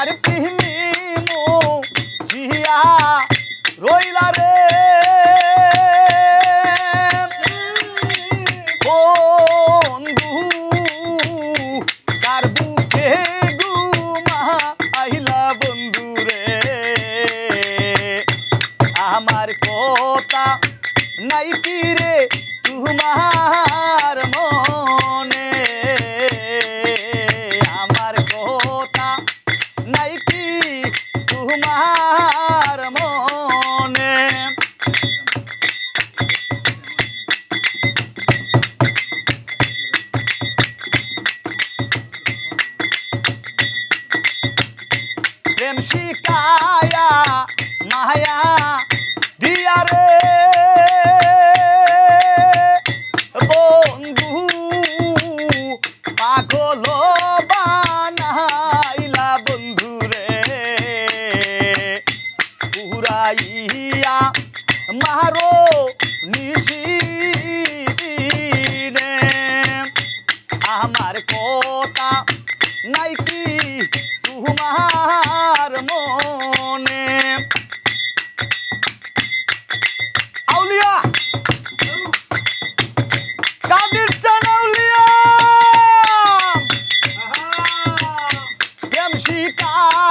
কার প্রেমে মো জিয়া রইলা রে। বন্ধু কার বুকে গুমা আইলা বন্ধু রে। আমার কথা নাই কি রে, তোমার প্রেম শিকায়া মায়া দিয়া রে। বন্ধু পাগল বানাইলা বন্ধু রে। পুরাইয়া মারো নিশিদিনে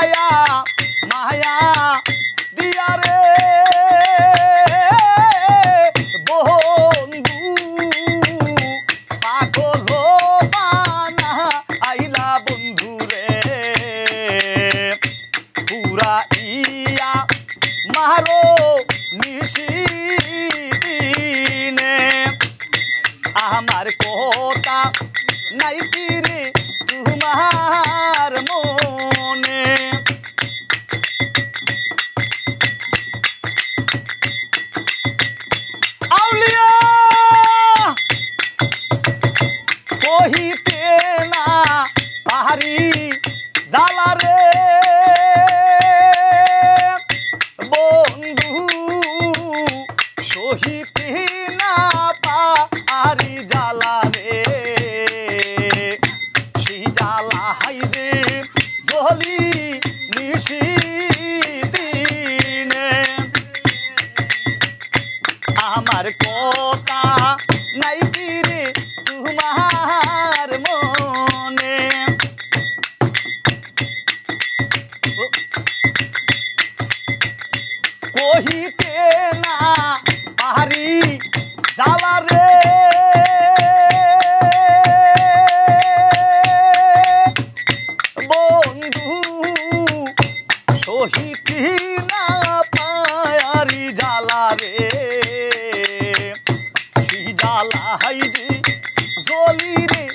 শিকায়া মায়া দিয়া রে। বন্ধু, পাগল বানা আইলা বন্ধু রে। পুরা ইয়া মারো নিশিদিনে। আমার কথা নাই কি রে তোমার মনে। আউলিয়া কহিতে না পাহাড়ি জালা বন্ধু সহিতে সহিতি না পায়ারি জালা রে। সেই জালা জলি রে।